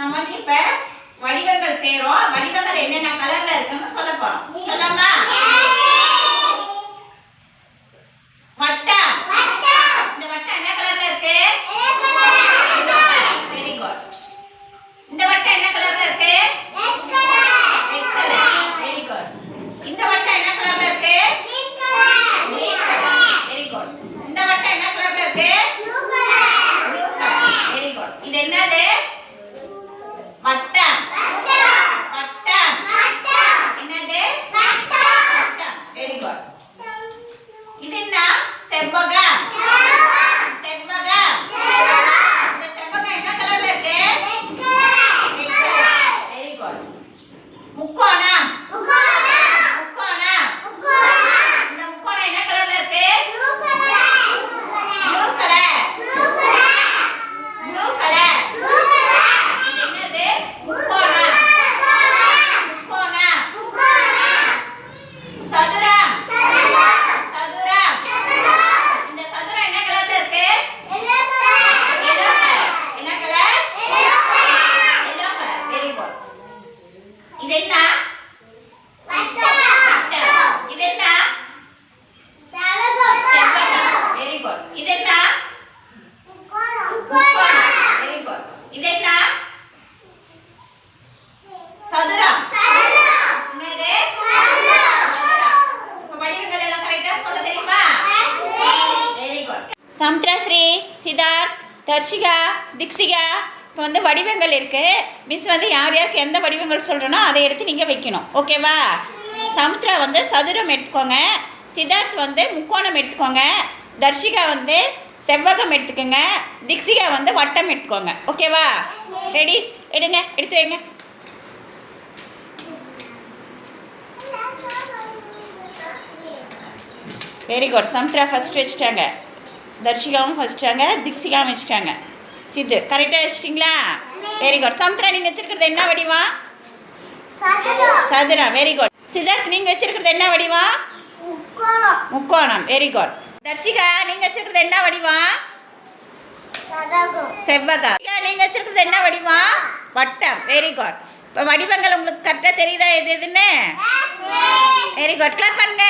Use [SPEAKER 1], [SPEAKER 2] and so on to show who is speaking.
[SPEAKER 1] நம்ம வந்து இப்ப வடிவங்கள் பேரும் வடிவங்கள் என்னென்ன கலர்ல இருக்குன்னு சொல்ல போறோம் சொல்லாமா வட்டம் இந்த வட்டம் என்ன கலர்ல இருக்கு வெரி குட் இந்த வட்டம் என்ன கலர்ல இருக்கு ரெட் கலர் வெரி குட் இந்த வட்டம் என்ன கலர்ல இருக்கு வெரி குட் இந்த வட்டம் என்ன கலர்ல இருக்கு ப்ளூ கலர் வெரி குட் இது என்னது வட்டம் வட்டம் என்னது வட்டம் வெரி குட் இது என்ன செவ்வகம் செவ்வகம் இந்த செவ்வகம் என்ன கலர்ல இருக்கு வெரி குட் முக்கோணம் முக்கோணம் இந்த முக்கோணம் என்ன கலர்ல இருக்கு ப்ளூ கலர் ப்ளூ கலர் இது என்னது முக்கோணம் முக்கோணம் சதுரம் சதுரம் இந்த சதுரம் என்ன கலர்ல இருக்கு yellow color. என்ன கலர் yellow கலர் வெரி குட் இது என்ன வட்டம். இது என்ன செவ்வகம் வெரி குட் இது என்ன வெரி குட் இது என்ன சதுரம் என்னது சதுரம் இப்ப வடிவங்கள் எல்லாம் கரெக்டா சொல்ல தெரியுமா வெரி குட் சமுத்ராஸ்ரீ சித்தார்த் தர்ஷிகா திக்ஷிகா இப்போ வந்து வடிவங்கள் இருக்குது மிஸ் வந்து யார் யாருக்கு எந்த வடிவங்கள் சொல்கிறனோ அதை எடுத்து நீங்கள் வைக்கணும். ஓகேவா சமுத்ரா வந்து சதுரம் எடுத்துக்கோங்க. சித்தார்த் வந்து முக்கோணம் எடுத்துக்கோங்க. தர்ஷிகா வந்து செவ்வகம் எடுத்துக்கோங்க. திக்ஷிகா வந்து வட்டம் எடுத்துக்கோங்க. ஓகேவா ரெடி எடுங்க. எடுத்து வைங்க. வெரி குட் சமுத்ரா ஃபர்ஸ்ட் வச்சுட்டாங்க. தர்ஷிகாவும் வச்சுட்டாங்க திக்ஷிகாவும் வச்சுட்டாங்க. சித்து கரெக்டாக வச்சிட்டிங்களா? வெரி குட் சமுத்ரா நீங்கள் வச்சிருக்கிறது என்ன வடிவம் சதுரம் வெரி குட் சித்தார்த் நீங்கள் வச்சிருக்கிறது என்ன வடிவம் முக்கோணம். வெரி குட் தர்ஷிகா நீங்கள் வச்சிருக்கிறது என்ன வடிவம் செவ்வகம். தர்ஷிகா, நீங்க வச்சிருக்கிறது என்ன வடிவம் வட்டம். வெரி குட் இப்போ வடிவங்கள் உங்களுக்கு கரெக்டாக தெரியுதா? எது எதுன்னு? வெரி குட் கிளாப் பண்ணுங்க.